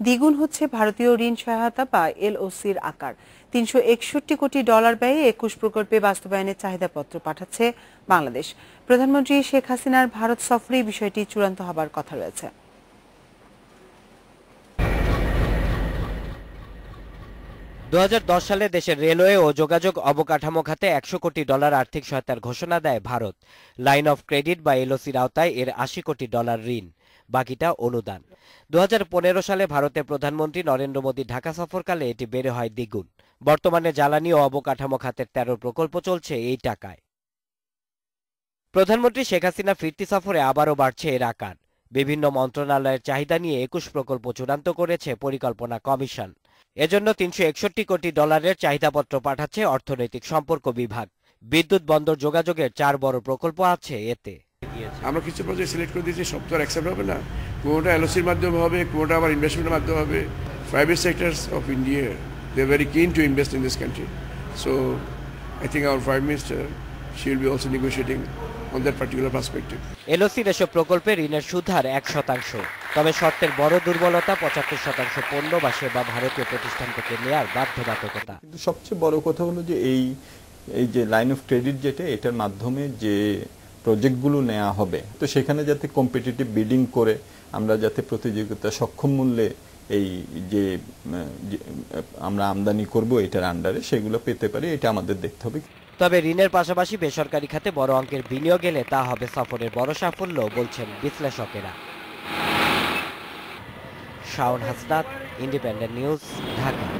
দ্বিগুণ হচ্ছে ভারতীয় ঋণ সহায়তা বা এলওসির আকার। তিনশো একষট্টি কোটি ডলার ব্যয়ে একুশ প্রকল্পে বাস্তবায়নের চাহিদাপত্র পাঠাচ্ছে বাংলাদেশ। প্রধানমন্ত্রী শেখ হাসিনার ভারত সফরে বিষয়টি চূড়ান্ত হবার কথা রয়েছে। দু হাজার দশ সালে দেশের রেলওয়ে ও যোগাযোগ অবকাঠামো খাতে একশো কোটি ডলার আর্থিক সহায়তার ঘোষণা দেয় ভারত। লাইন অফ ক্রেডিট বা এলওসির আওতায় এর আশি কোটি ডলার ঋণ, বাকিটা অনুদান। দু হাজার পনেরো সালে ভারতের প্রধানমন্ত্রী নরেন্দ্র মোদী ঢাকা সফরকালে এটি বেড়ে হয় দ্বিগুণ। বর্তমানে জ্বালানি ও অবকাঠামো খাতের তেরো প্রকল্প চলছে এই টাকায়। প্রধানমন্ত্রী শেখ হাসিনা ফিরতি সফরে আবারও বাড়ছে এর আকার। বিভিন্ন মন্ত্রণালয়ের চাহিদা নিয়ে একুশ প্রকল্প চূড়ান্ত করেছে পরিকল্পনা কমিশন। এজন্য তিনশো একষট্টি কোটি ডলারের চাহিদাপত্র পাঠাচ্ছে অর্থনৈতিক সম্পর্ক বিভাগ। বিদ্যুৎ বন্দর যোগাযোগের চার বড় প্রকল্প আছে এতে। আমরা কিছু প্রজেক্ট সিলেক্ট করে দিয়েছি সব তো অ্যাকসেপ্ট হবে না। কোনোটা এলওসির মাধ্যমে হবে কোনোটা আবার ইনভেস্টমেন্টের মাধ্যমে হবে private sectors of India they are very keen to invest in this country so I think our prime minister she will be also negotiating on that particular perspective এলওসির এসব প্রকল্পে ঋণের সুদ হার এক শতাংশ। তবে শর্তের বড় দুর্বলতা পঁচাত্তর শতাংশ পণ্য বা সেবা ভারতীয় প্রতিষ্ঠান থেকে নেয়ার বাধ্যবাধকতা। কিন্তু সবচেয়ে বড় কথা হলো যে এই এই যে লাইন অফ ক্রেডিট যেটা এটার মাধ্যমে যে প্রজেক্টগুলো নেওয়া হবে তো সেখানে যাতে কম্পিটিটিভ বিডিং করে আমরা যাতে প্রতিযোগিতা সক্ষম মূল্যে এই যে আমরা আমদানি করব এটার আন্ডারে সেগুলো পেতে পারি এটা আমাদের দেখতে হবে। তবে ঋণের পাশাপাশি বেসরকারি খাতে বড় অঙ্কের বিনিয়োগ এলে তা হবে সফরের বড় সাফল্য বলছেন বিশ্লেষকেরা। Shaon Hasnat independent news Dhaka